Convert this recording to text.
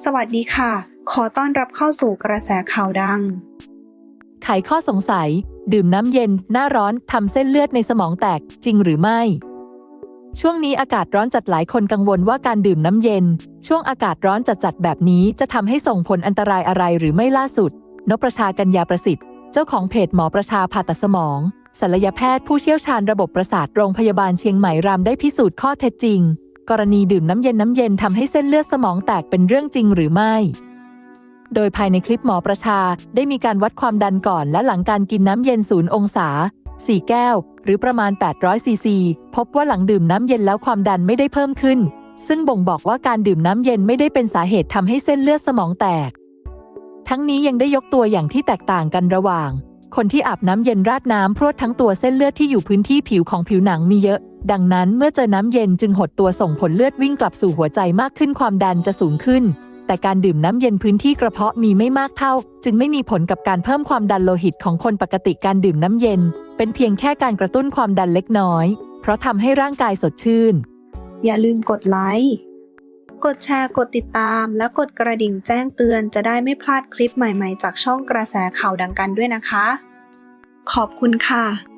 สวัสดีค่ะ ขอต้อนรับเข้าสู่กระแสข่าวดัง ไขข้อสงสัย ดื่มน้ำเย็น หน้าร้อนทำเส้นเลือดในสมองแตกจริงหรือไม่ ช่วงนี้อากาศร้อนจัดหลายคนกังวลว่าการดื่มน้ำเย็น ช่วงอากาศร้อนจัดๆแบบนี้จะทำให้ส่งผลอันตรายอะไรหรือไม่ล่าสุดนพประชากัญญาประสิทธิ์ เจ้าของเพจหมอประชาผ่าตัดสมองศัลยแพทย์ผู้เชี่ยวชาญระบบประสาทโรงพยาบาลเชียงใหม่รามได้พิสูจน์ข้อเท็จจริง กรณีดื่มน้ำเย็นน้ำเย็นทำให้เส้นเลือดสมองแตกเป็นเรื่องจริงหรือไม่ โดยภายในคลิปหมอประชาได้มีการวัดความดันก่อนและหลังการกินน้ำเย็นศูนย์องศา 4 แก้ว หรือประมาณ 800 ซีซี พบว่าหลังดื่มน้ำเย็นแล้วความดันไม่ได้เพิ่มขึ้น ซึ่งบ่งบอกว่าการดื่มน้ำเย็นไม่ได้เป็นสาเหตุทำให้เส้นเลือดสมองแตก ทั้งนี้ยังได้ยกตัวอย่างที่แตกต่างกันระหว่าง คนที่อาบน้ำเย็นราดน้ำพรวดทั้งตัวเส้นเลือดที่อยู่พื้นที่ผิวของผิวหนังมีเยอะ ดังนั้นเมื่อเจอน้ำเย็นจึงหดตัวส่งผลเลือดวิ่งกลับสู่หัวใจมากขึ้นความดันจะสูงขึ้น แต่การดื่มน้ำเย็นพื้นที่กระเพาะมีไม่มากเท่า จึงไม่มีผลกับการเพิ่มความดันโลหิตของคนปกติการดื่มน้ำเย็น เป็นเพียงแค่การกระตุ้นความดันเล็กน้อย เพราะทำให้ร่างกายสดชื่น อย่าลืมกดไลค์กดแชร์กดติดตาม และกดกระดิ่งแจ้งเตือนจะได้ไม่พลาดคลิปใหม่ๆ จากช่องกระแสข่าวดังกันด้วยนะคะ ขอบคุณค่ะ